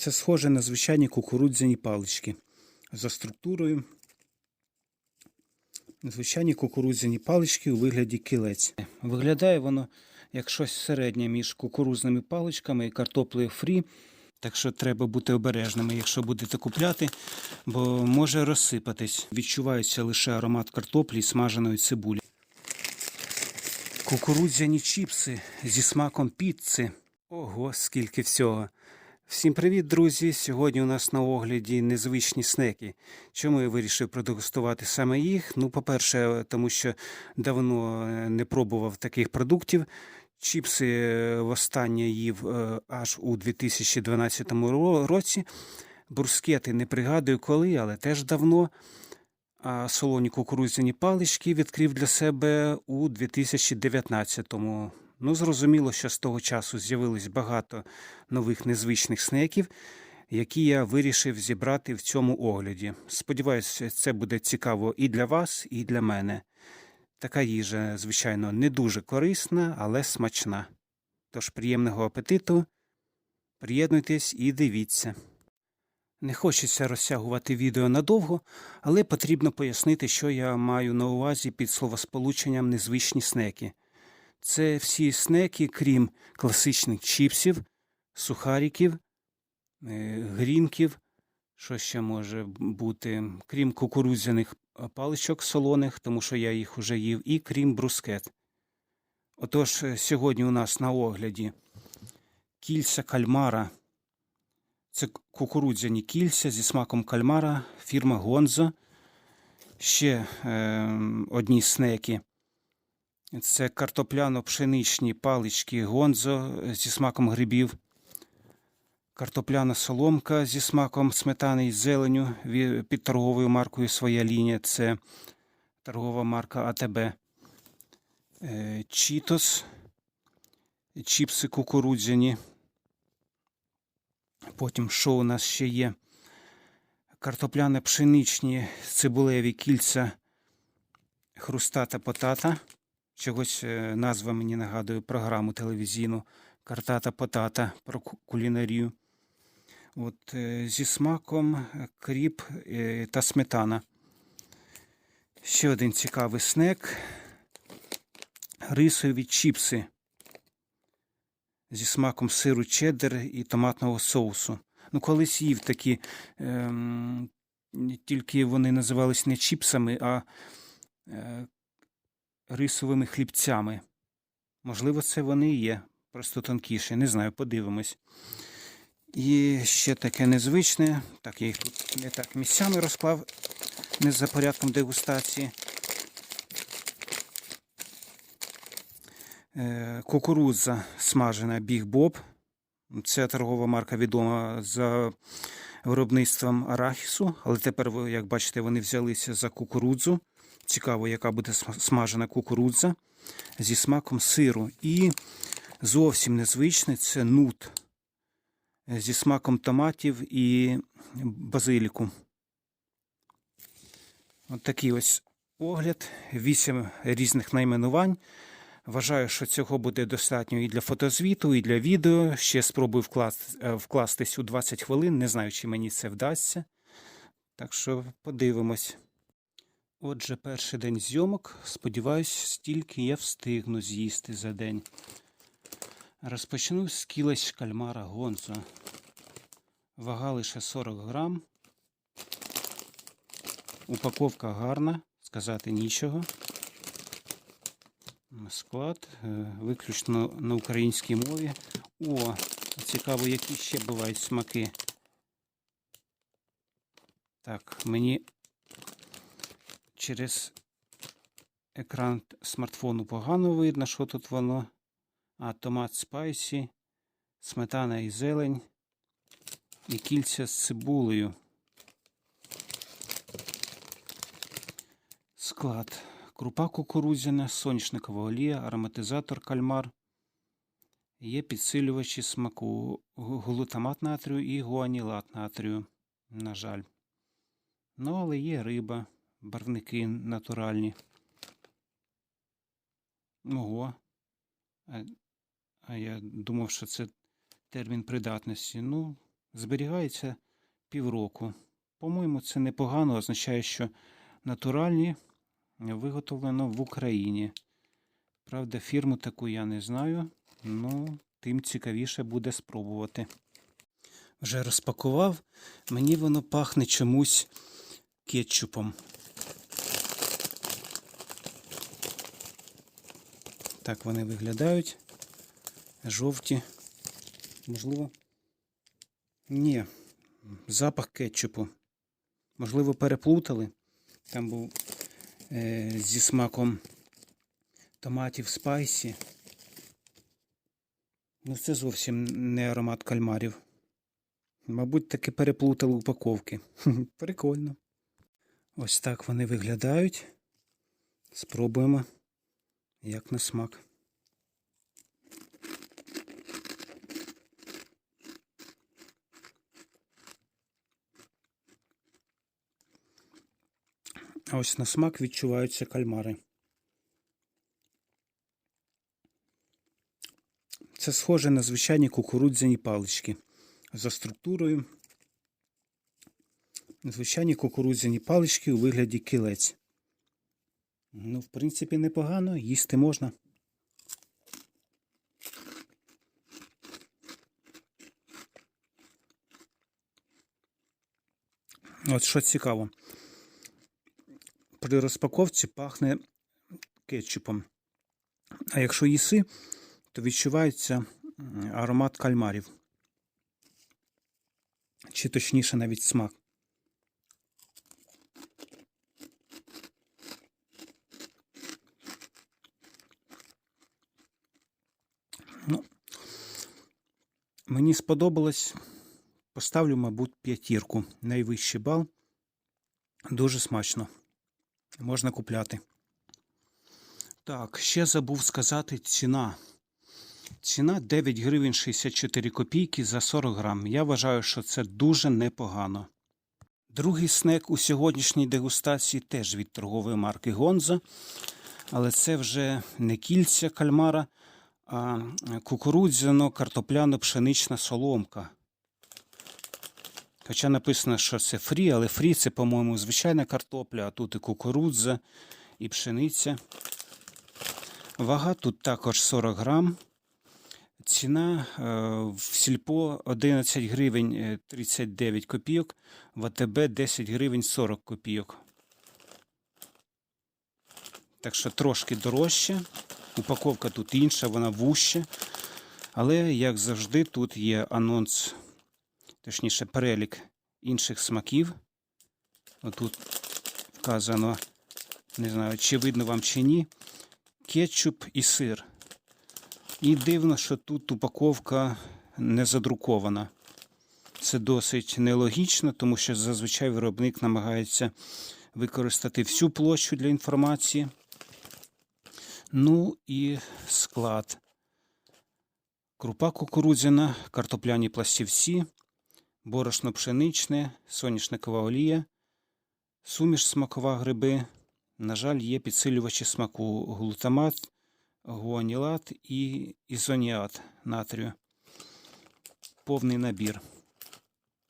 Це схоже на звичайні кукурудзяні палички. За структурою звичайні кукурудзяні палички у вигляді кілець. Виглядає воно як щось середнє між кукурузними паличками і картоплею фрі. Так що треба бути обережними, якщо будете купляти, бо може розсипатись. Відчувається лише аромат картоплі і смаженої цибулі. Кукурудзяні чіпси зі смаком піци. Ого, скільки всього. Всім привіт, друзі! Сьогодні у нас на огляді незвичні снеки. Чому я вирішив продегустувати саме їх? Ну, по-перше, тому що давно е, не пробував таких продуктів. Чіпси е, востаннє їв е, аж у 2012 році. Брускети не пригадую коли, але теж давно. А солоні кукурудзяні палички відкрив для себе у 2019-му. Ну, зрозуміло, що з того часу з'явилось багато нових незвичних снеків, які я вирішив зібрати в цьому огляді. Сподіваюся, це буде цікаво і для вас, і для мене. Така їжа, звичайно, не дуже корисна, але смачна. Тож приємного апетиту, приєднуйтесь і дивіться. Не хочеться розтягувати відео надовго, але потрібно пояснити, що я маю на увазі під словосполученням незвичні снеки. Це всі снеки, крім класичних чіпсів, сухариків, е, грінків, що ще може бути, крім кукурудзяних паличок солоних, тому що я їх уже їв, і крім брускет. Отож, е, сьогодні у нас на огляді кільця кальмара. Це кукурудзяні кільця зі смаком кальмара, фірма Гонзо. Ще е, одні снеки. Це картопляно-пшеничні палички Гонзо зі смаком грибів. Картопляна соломка зі смаком сметани і зеленю під торговою маркою Своя лінія. Це торгова марка АТБ. Е, Чітос. Чіпси кукурудзяні. Потім що у нас ще є? Картопляно-пшеничні цибулеві кільця хрустата потата. Чогось е, назва мені нагадує програму телевізійну Картата Потата про кулінарію. От, е, зі смаком кріп е, та сметана. Ще один цікавий снек. Рисові чіпси зі смаком сиру чеддер і томатного соусу. Ну, колись їв такі, ем, тільки вони називались не чіпсами, а рисовими хлібцями. Можливо, це вони і є, просто тонкіші. Не знаю, подивимось. І ще таке незвичне. Так, я їх тут не так місцями розклав, не за порядком дегустації. Е, Кукурудза смажена Біг Боб. Це торгова марка відома за виробництвом арахісу, але тепер, як бачите, вони взялися за кукурудзу. Цікаво, яка буде смажена кукурудза зі смаком сиру. І зовсім незвичне це нут зі смаком томатів і базиліку. От такий ось огляд, вісім різних найменувань. Вважаю, що цього буде достатньо і для фотозвіту, і для відео. Ще спробую е, вкластись у 20 хвилин. Не знаю, чи мені це вдасться. Так що подивимось. Отже, перший день зйомок. Сподіваюсь, стільки я встигну з'їсти за день. Розпочну з кілець кальмара гонзо. Вага лише 40 грам. Упаковка гарна, сказати нічого. Склад е, виключно на українській мові. О, цікаво, які ще бувають смаки. Так, мені через екран смартфону погано видно, що тут воно. А томат спайсі, сметана і зелень і кільця з цибулею. Склад. Крупа кукурудзяна, соняшникова олія, ароматизатор кальмар. Є підсилювачі смаку, глутамат натрію і гуанілат натрію, на жаль. Ну, але є риба, барвники натуральні. Ого. А, а я думав, що це термін придатності. Ну, Зберігається півроку. По-моєму, це непогано, означає, що натуральні виготовлено в Україні. Правда, фірму таку я не знаю, ну, тим цікавіше буде спробувати. Вже розпакував, мені воно пахне чомусь кетчупом. Так вони виглядають. Жовті. Можливо. Ні, запах кетчупу. Можливо, переплутали. Там був е, зі смаком томатів спайсі. Ну, це зовсім не аромат кальмарів. Мабуть, таки переплутали упаковки. Прикольно. Ось так вони виглядають. Спробуємо, як на смак. А ось на смак відчуваються кальмари. Це схоже на звичайні кукурудзяні палички. За структурою звичайні кукурудзяні палички у вигляді кілець. Ну, в принципі, непогано, їсти можна. От що цікаво. При розпаковці пахне кетчупом. А якщо їси, то відчувається аромат кальмарів. Чи точніше навіть смак. Мені сподобалось. Поставлю, мабуть, п'ятірку. Найвищий бал. Дуже смачно. Можна купляти. Так, ще забув сказати ціна. Ціна 9 гривень 64 копійки за 40 грам. Я вважаю, що це дуже непогано. Другий снек у сьогоднішній дегустації теж від торгової марки Гонза. Але це вже не кільця кальмара, а кукурудзяно-картопляно-пшенична соломка. Хоча написано, що це фрі, але фрі це, по-моєму, звичайна картопля, а тут і кукурудза, і пшениця. Вага тут також 40 грам. Ціна е, в сільпо 11 гривень е, 39 копійок, в АТБ 10 гривень 40 копійок. Так що трошки дорожче. Упаковка тут інша, вона вуща. Але, як завжди, тут є анонс, точніше, перелік інших смаків. Отут вказано, не знаю, чи видно вам чи ні, кетчуп і сир. І дивно, що тут упаковка не задрукована. Це досить нелогічно, тому що зазвичай виробник намагається використати всю площу для інформації. Ну і склад. Крупа кукурудзяна, картопляні пластівці, борошно пшеничне, соняшникова олія, суміш смакова гриби. На жаль, є підсилювачі смаку глутамат, гуанілат і ізоніат натрію. Повний набір.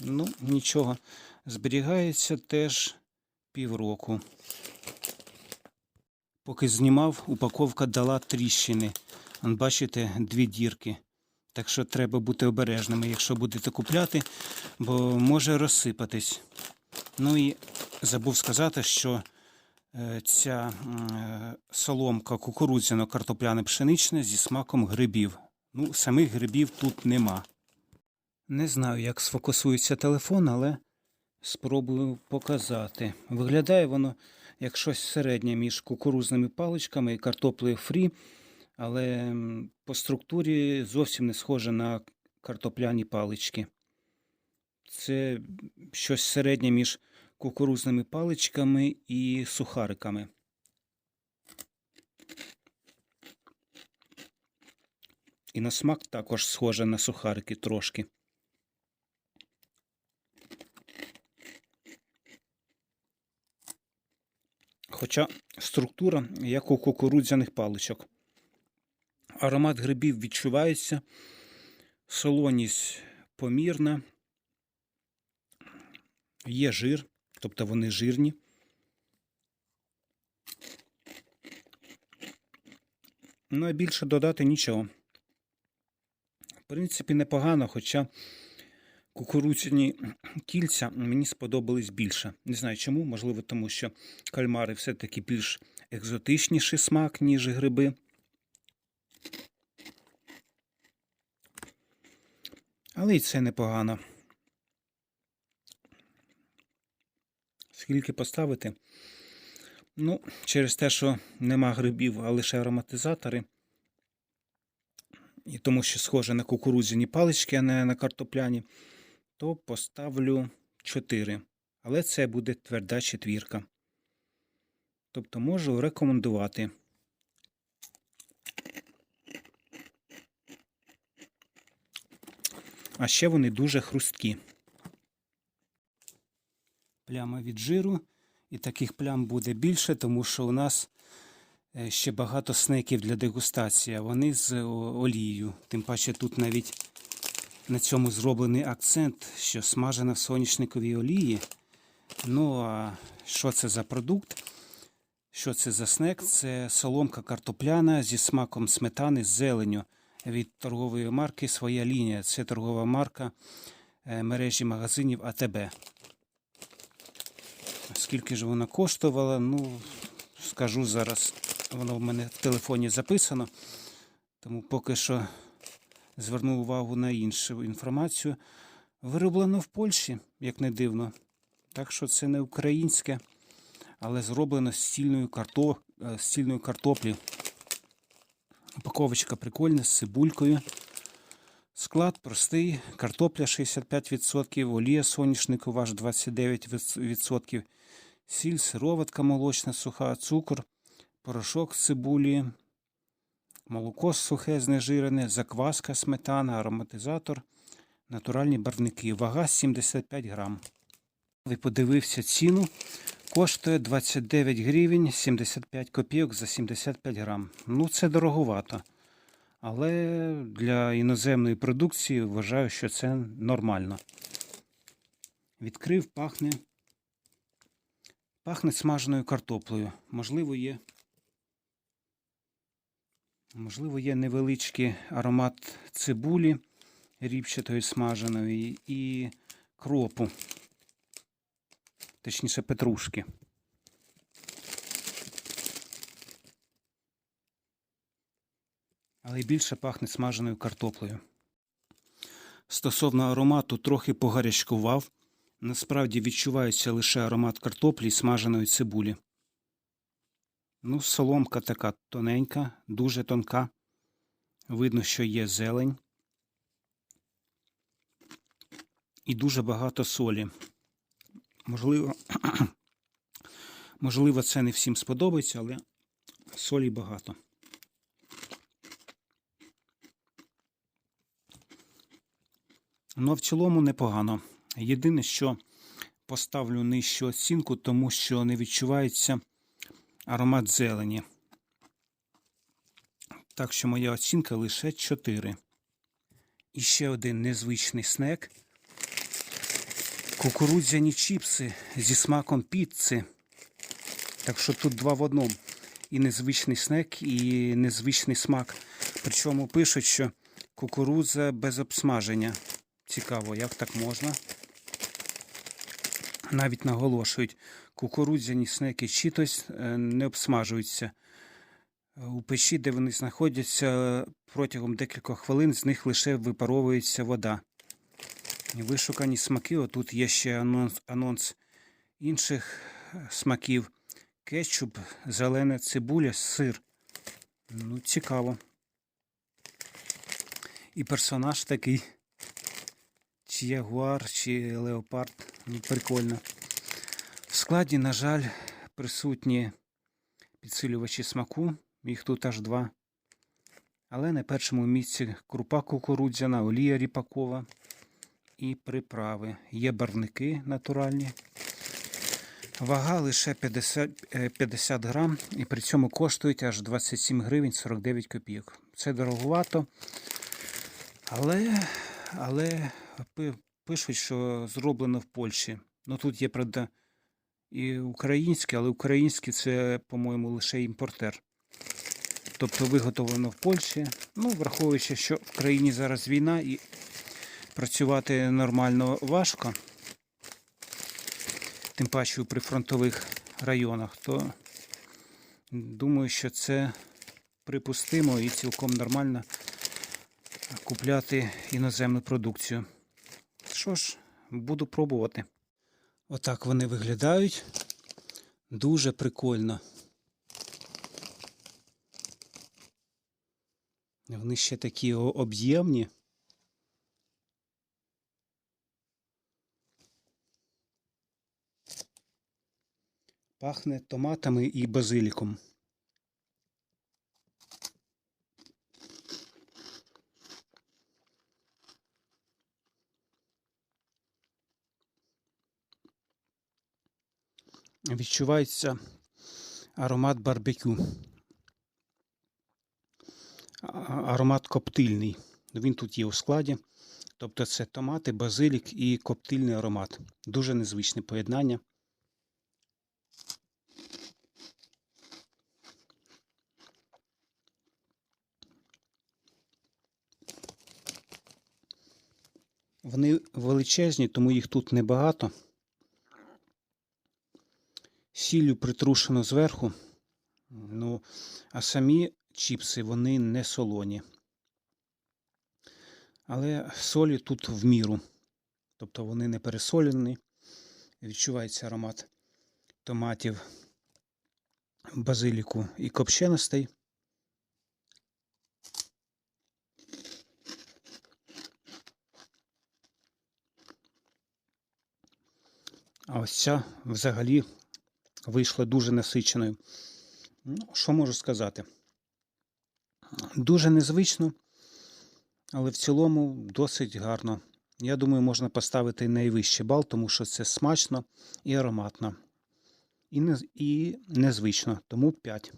Ну, нічого. Зберігається теж півроку. Поки знімав, упаковка дала тріщини. Бачите, дві дірки. Так що треба бути обережними, якщо будете купляти, бо може розсипатись. Ну і забув сказати, що е, ця е, соломка кукурудзяно-картопляне пшеничне зі смаком грибів. Ну, самих грибів тут нема. Не знаю, як сфокусується телефон, але спробую показати. Виглядає воно як щось середнє між кукурузними паличками і картоплею фрі, але по структурі зовсім не схоже на картопляні палички. Це щось середнє між кукурузними паличками і сухариками. І на смак також схоже на сухарики трошки. Хоча структура як у кукурудзяних паличок. Аромат грибів відчувається, солоність помірна, Є жир, тобто вони жирні. Ну, а більше додати нічого. В принципі, непогано, хоча кукурудзяні кільця мені сподобались більше. Не знаю чому, можливо, тому що кальмари все-таки більш екзотичніший смак, ніж гриби. Але і це непогано. Скільки поставити? Ну, через те, що нема грибів, а лише ароматизатори. І тому що схоже на кукурудзяні палички, а не на картопляні, то поставлю 4. Але це буде тверда четвірка. Тобто можу рекомендувати. А ще вони дуже хрусткі. Пляма від жиру. І таких плям буде більше, тому що у нас е, ще багато снеків для дегустації, вони з олією. Тим паче тут навіть на цьому зроблений акцент, що смажена в соняшниковій олії. Ну а що це за продукт? Що це за снек? Це соломка картопляна зі смаком сметани з зеленю від торгової марки Своя лінія. Це торгова марка е, мережі магазинів АТБ. Скільки ж вона коштувала? Ну, скажу зараз, воно в мене в телефоні записано, тому поки що зверну увагу на іншу інформацію. Вироблено в Польщі, як не дивно. Так що це не українське, але зроблено з стільної, карто... е, з стільної картоплі. Упаковочка прикольна, з цибулькою. Склад простий, картопля 65%, олія соняшникова аж 29%, сіль, сироватка молочна, суха, цукор, порошок з цибулі, молоко сухе, знежирене, закваска, сметана, ароматизатор, натуральні барвники. Вага 75 грам. Ви подивився ціну. Коштує 29 гривень 75 копійок за 75 грам. Ну, це дороговато. Але для іноземної продукції вважаю, що це нормально. Відкрив, пахне. Пахне смаженою картоплею. Можливо, є. Можливо, є невеличкий аромат цибулі ріпчатої смаженої і кропу, точніше петрушки. але більше пахне смаженою картоплею. Стосовно аромату, трохи погарячкував. Насправді відчувається лише аромат картоплі і смаженої цибулі. Ну, соломка така тоненька, дуже тонка. Видно, що є зелень. І дуже багато солі. Можливо, можливо, це не всім сподобається, але солі багато. Ну, а в цілому непогано. Єдине, що поставлю нижчу оцінку, тому що не відчувається аромат зелені. Так що моя оцінка лише 4. І ще один незвичний снек. Кукурудзяні чіпси зі смаком піци. Так що тут два в одному. І незвичний снек, і незвичний смак. Причому пишуть, що кукурудза без обсмаження. Цікаво, як так можна. Навіть наголошують, кукурудзяні снеки чітось е, не обсмажуються. У печі, де вони знаходяться, протягом декількох хвилин з них лише випаровується вода. Вишукані смаки. Отут є ще анонс, анонс інших е, смаків. Кетчуп, зелена цибуля, сир. Ну, цікаво. І персонаж такий чи ягуар, чи леопард. Ну, Прикольно. В складі, на жаль, присутні підсилювачі смаку. Їх тут аж два. Але на першому місці крупа кукурудзяна, олія ріпакова і приправи. Є барвники натуральні. Вага лише 50, е, 50 грам і при цьому коштують аж 27 гривень 49 копійок. Це дороговато. Але, але пишуть, що зроблено в Польщі. Ну тут є, правда, і українське, але українське це, по-моєму, лише імпортер. Тобто виготовлено в Польщі. Ну, враховуючи, що в країні зараз війна і працювати нормально важко, тим паче у прифронтових районах, то думаю, що це припустимо і цілком нормально купляти іноземну продукцію. Що ж, буду пробувати. Отак вони виглядають. Дуже прикольно. Вони ще такі об'ємні. Пахне томатами і базиліком. Відчувається аромат барбекю. Аромат коптильний. Він тут є у складі. Тобто це томати, базилік і коптильний аромат. Дуже незвичне поєднання. Вони величезні, тому їх тут небагато. Сіллю притрушено зверху. Ну, а самі чіпси вони не солоні. Але солі тут в міру. Тобто вони не пересолені. Відчувається аромат томатів, базиліку і копченостей. А ось ця взагалі вийшла дуже насиченою. Ну, що можу сказати? Дуже незвично, але в цілому досить гарно. Я думаю, можна поставити найвищий бал, тому що це смачно і ароматно. І, не, і незвично, тому 5.